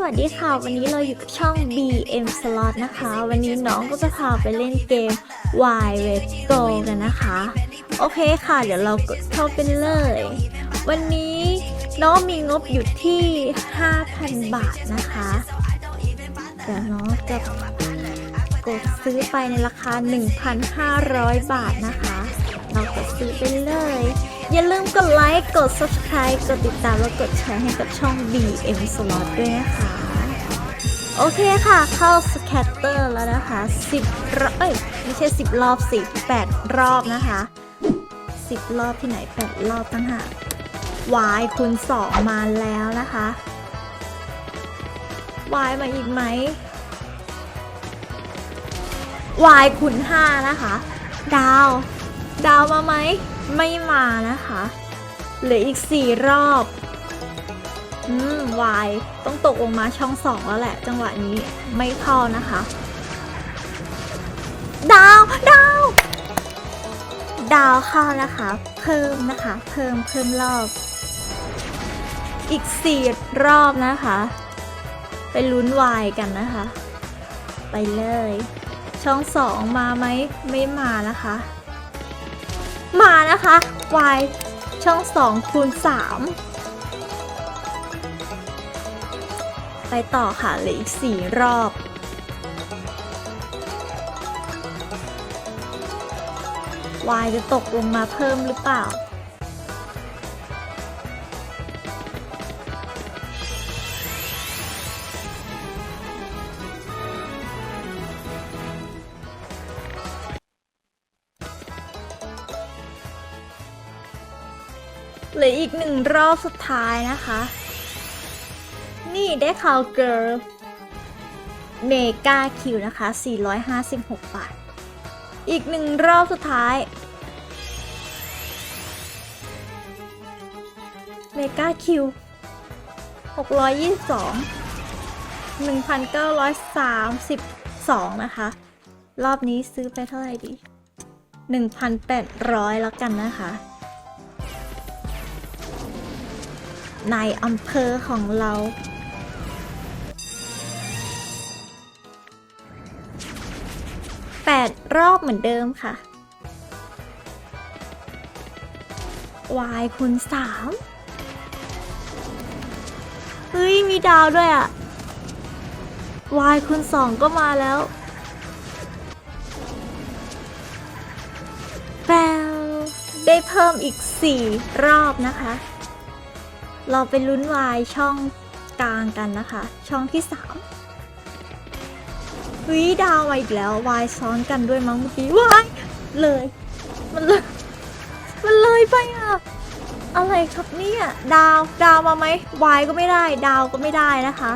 สวัสดีค่ะ วันนี้เราอยู่กับช่อง BM Slot นะคะ วันนี้น้องก็จะพาไปเล่นเกม Y Red Go กันนะคะ โอเคค่ะ เดี๋ยวเรากดเข้าไปเลย วันนี้น้องมีงบอยู่ที่ 5,000 บาทนะคะ เดี๋ยวน้องจะกดซื้อไปในราคา 1,500 บาทนะคะ เรากดซื้อไปเลย อย่าลืมกดไลค์ กด subscribe กดติดตาม แล้วกดแชร์ให้กับช่อง BM Slot ด้วยนะคะ โอเคค่ะ เข้าสแคตเตอร์แล้วนะคะ 10รอบเอ้ย ไม่ใช่ 10 รอบสิ8รอบนะคะ 10 รอบที่ไหน 8 รอบตั้งหาก Y คูณ2มาแล้วนะคะ Y มาอีกไหม Y คูณ5นะคะ ดาว ดาวมาไหม ไม่มานะคะเหลืออีก4รอบ อืม Y ต้องตกลงมาช่อง2แล้วแหละ จังหวะนี้ไม่เข้านะคะ ดาว ดาว ดาวเข้านะคะ เพิ่มนะคะ เพิ่มเพิ่มรอบ อีก4รอบนะคะ ไปลุ้น Y กันนะคะ ไปเลย ช่องสองมาไหมไม่มานะคะ มานะคะ y ช่องสองคูณสามไปต่อค่ะเหลืออีกสี่รอบ y จะตกลงมาเพิ่มหรือเปล่า อีกหนึ่งรอบสุดท้ายนะคะ นี่ได้ข่าวเกิร์ลเมกาคิวนะคะ 456 บาท อีกหนึ่งรอบสุดท้าย เมกาคิว 622 1,932 นะคะ รอบนี้ซื้อไปเท่าไหร่ดี 1,800 แล้วกันนะคะ ในอำเภอของเรา แปดรอบเหมือนเดิมค่ะ y คูณสามเฮ้ย มีดาวด้วยอะ y คูณสองก็มาแล้วแปลได้เพิ่มอีก 4 รอบนะคะ เราไปลุ้นวายช่องกลางกันนะคะ ช่องที่สามเฮ้ยดาวมาอีกแล้ววายซ้อนกันด้วยมั้งเมื่อกี้วายเลย มันเลยมันเลยไปอะอะไรครับเนี่ยดาวดาวมาไหมวายก็ไม่ได้ ดาวก็ไม่ได้นะคะ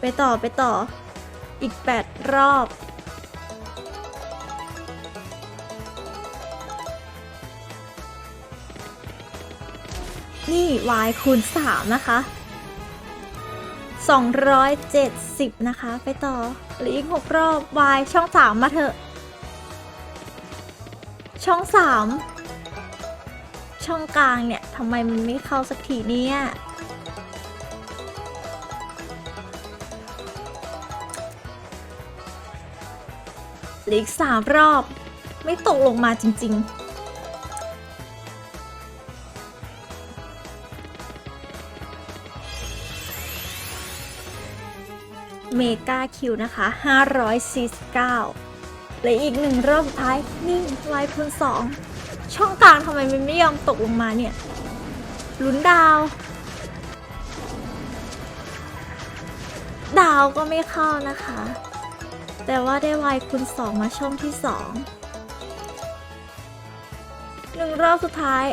ไปต่อไปต่ออีก 8 รอบ นี่ y คูณ 3 นะคะ 270 นะคะ ไปต่อเหรืออีก 6 รอบ y ช่อง 3 มาเถอะ ช่อง 3 ช่องกลางเนี่ยทำไมมันไม่เข้าสักทีเนี่ยเหลืออีก 3 รอบ ไม่ตกลงมาจริง ๆ เมกาคิวนะคะ 549เหลืออีกหนึ่งรอบสุดท้ายนี่วายคูณสองช่องกลางทำไมมันไม่ยอมตกลงมาเนี่ยลุ้นดาว ดาวก็ไม่เข้านะคะ แต่ว่าได้วายคูณสองมาช่องที่สองหนึ่งรอบสุดท้าย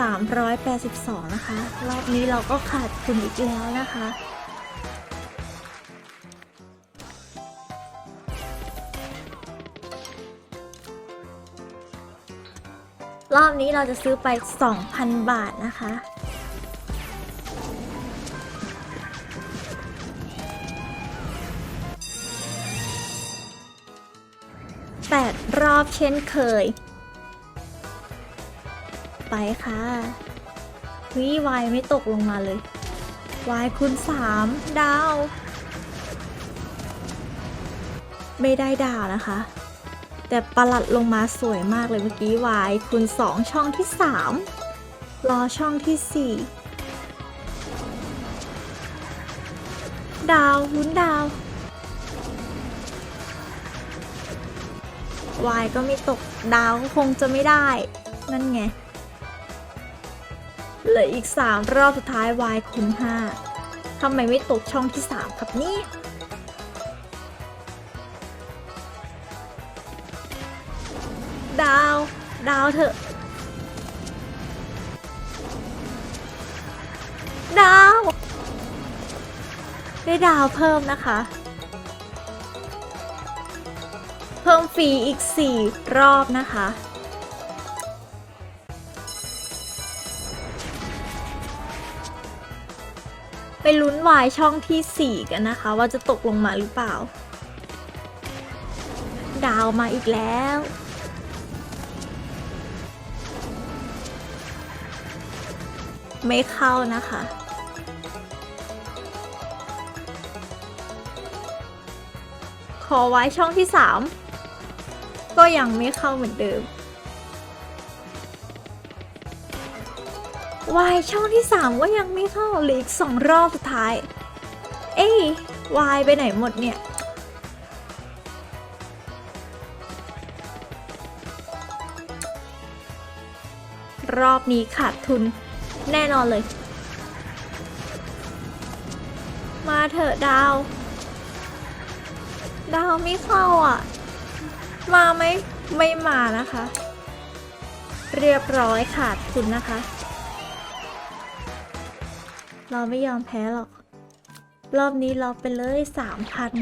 382 นะคะ รอบนี้เราก็ขาดทุนอีกแล้วนะคะ รอบนี้เราจะซื้อไป 2,000 บาทนะคะ8รอบเช่นเคย ไปค่ะเฮ้ยวายไม่ตกลงมาเลยวายคูณสามดาว ไม่ได้ดาวนะคะ แต่ประหลัดลงมาสวยมากเลยเมื่อกี้วายคูณสองช่องที่สามรอช่องที่สี่ดาวลุ้นดาววายก็ไม่ตกดาวคงจะไม่ได้ นั่นไง เหลืออีก 3 รอบสุดท้ายวายคูณ5ทำไมไม่ตกช่องที่ 3 ครับนี่ดาว ดาวเถอะ ดาว ได้ดาวเพิ่มนะคะ เพิ่มฟรีอีก 4 รอบนะคะ ลุ้นวายช่องที่ 4 กันนะคะ ว่าจะตกลงมาหรือเปล่า ดาวมาอีกแล้ว ไม่เข้านะคะขอไว้ช่องที่ 3 ก็ยังไม่เข้าเหมือนเดิม วายช่องที่ 3 ก็ยังไม่เข้าเหลืออีกสองรอบสุดท้าย เอ้ยวายไปไหนหมดเนี่ย รอบนี้ขาดทุนแน่นอนเลย มาเถอะดาว ดาวไม่เข้าอะ มาไหมไม่มานะคะ เรียบร้อยขาดทุนนะคะ เราไม่ยอมแพ้หรอก รอบนี้เราไปเลยสามพัน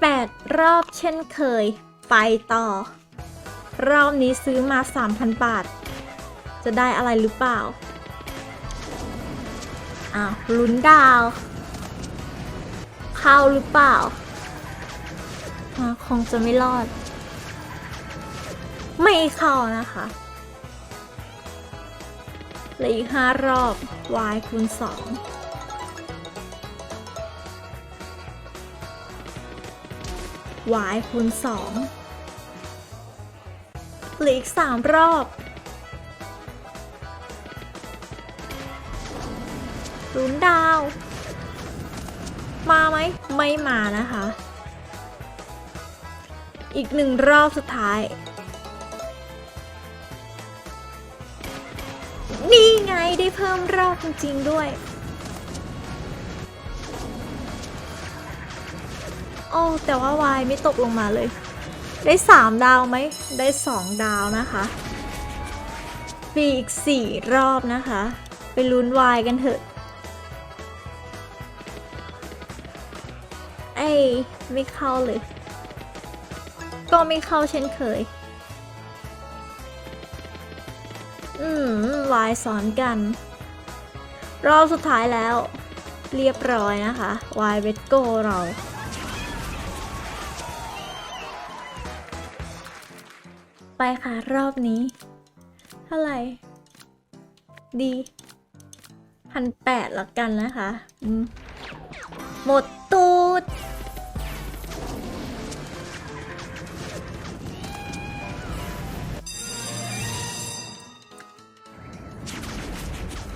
แปดรอบเช่นเคย ไปต่อ รอบนี้ซื้อมา 3,000 บาท จะได้อะไรหรือเปล่า อ้าวลุ้นดาว เข้าหรือเปล่าคงจะไม่รอด ไม่เข้านะคะเหลืออีกห้ารอบ y คูณสอง y คูณสองเหลืออีกสามรอบ ลุ้นดาว มาไหมไม่มานะคะ อีกหนึ่งรอบสุดท้าย นี่ไงได้เพิ่มรอบจริงๆด้วย โอ้ แต่ว่าวายไม่ตกลงมาเลย ได้ 3 ดาวไหม ได้ 2 ดาวนะคะมีอีก 4 รอบนะคะ ไปลุ้นวายกันเถอะ อ้ยไม่เข้าเลย ก็ไม่เข้าเช่นเคย อืมวายสอนกัน รอบสุดท้ายแล้ว เรียบร้อยนะคะ วายเวทโกเราไปค่ะรอบนี้ เท่าไหร่ ดีพันแปดละกันนะคะ หมดตัว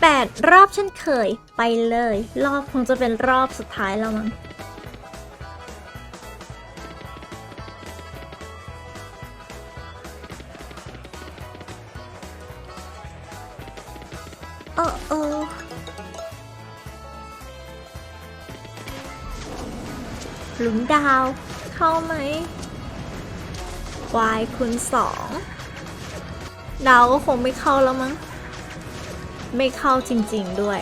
8 รอบเช่นเคยไปเลย รอบคงจะเป็นรอบสุดท้ายแล้วมั้งโอ้โอ้หลุมดาว เข้าไหมวายคูณสองดาวก็คงไม่เข้าแล้วมั้ง ไม่เข้าจริงๆด้วย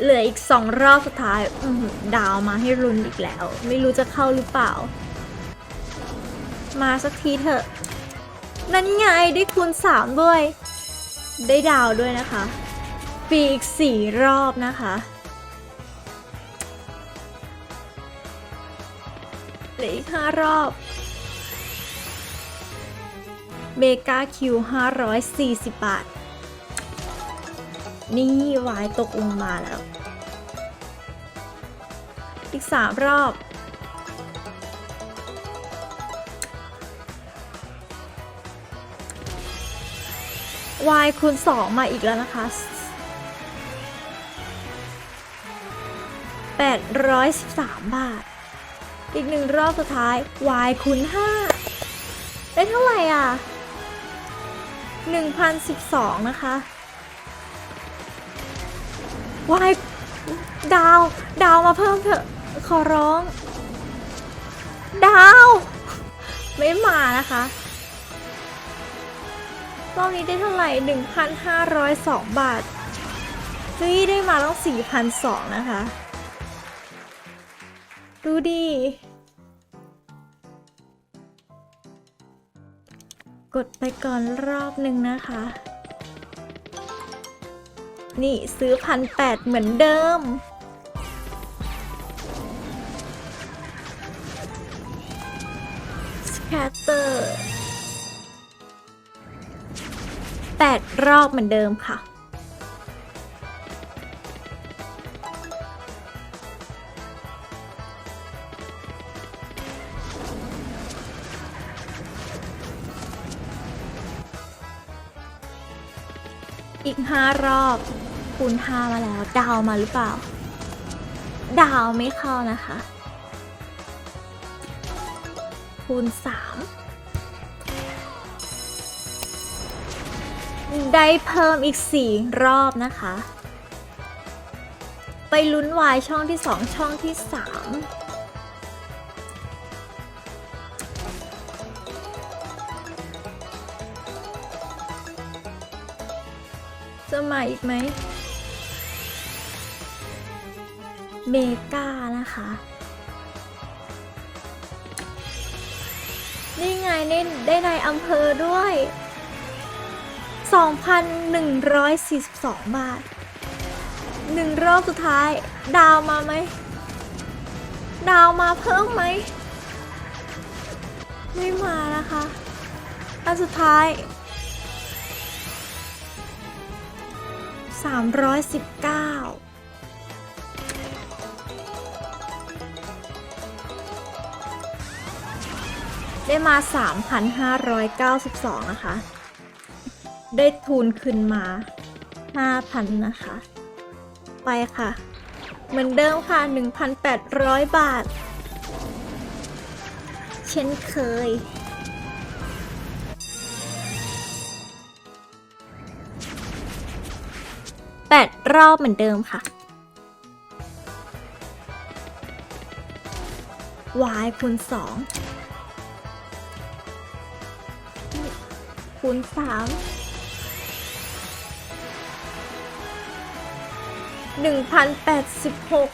เหลืออีกสองรอบสุดท้ายดาวมาให้รุนอีกแล้ว ไม่รู้จะเข้าหรือเปล่า มาสักทีเถอะ นั่นไงได้คูณสามด้วย ได้ดาวด้วยนะคะฟรีอีก4รอบนะคะเหลืออีก5รอบ เมกาคิว540 บาท นี่วายตกลงมาแล้ว อีก 3 รอบ วายคูณ 2 มาอีกแล้วนะคะ 813 บาท อีกหนึ่งรอบสุดท้าย y คูณ 5 ได้เท่าไหร่อะ 1,012 นะคะ y ดาว ดาวมาเพิ่มเถอะ ขอร้อง ดาว ไม่มานะคะ รอบนี้ได้เท่าไหร่ 1,502 บาทเฮ้ยได้มาต้อง4,002นะคะ ดูดิ กดไปก่อนรอบหนึ่งนะคะ นี่ซื้อพันแปดเหมือนเดิม สแคตเตอร์แปดรอบเหมือนเดิมค่ะ กห้ารอบคูณห้ามาแล้ว ดาวมาหรือเปล่า ดาวไม่เข้านะคะ คูณสามได้เพิ่มอีกสี่รอบนะคะ ไปลุ้นวายช่องที่สองช่องที่สาม จะมาอีกไหมเมกานะคะ นี่ไงได้ได้ในอำเภอด้วย 2,142 บาทหนึ่งรอบสุดท้าย ดาวมาไหม ดาวมาเพิ่มไหม ไม่มานะคะ อันสุดท้าย 319ได้มา 3,592 นะคะ ได้ทุนขึ้นมา 5,000 นะคะ ไปค่ะ เหมือนเดิมค่ะ 1,800 บาท เช่นเคย รอบเหมือนเดิมค่ะ y คูณสองคูณสามหนึ่งพันแปดสิบหก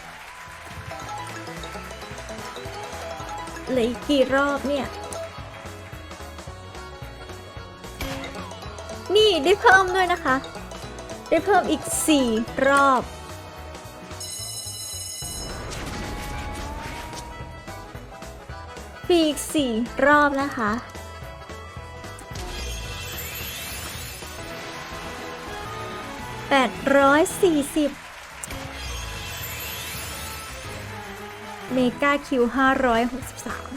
เหลืออีกกี่รอบเนี่ย นี่ได้เพิ่มด้วยนะคะ ได้เพิ่มอีก 4 รอบ ปีอีก 4 รอบนะคะ แปดร้อยสี่สิบเมกาคิวห้าร้อยหกสิบสาม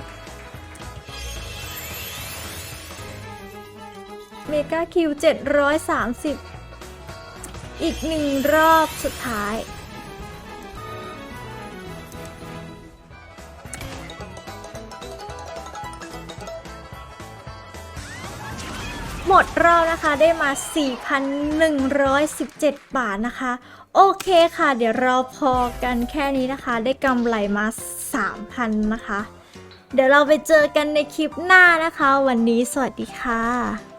เมกาคิวเจ็ดร้อยสามสิบ อีกหนึ่งรอบสุดท้าย หมดรอบนะคะได้มา 4,117 บาทนะคะ โอเคค่ะ เดี๋ยวเราพอกันแค่นี้นะคะ ได้กำไรมา 3,000 นะคะ เดี๋ยวเราไปเจอกันในคลิปหน้านะคะ วันนี้สวัสดีค่ะ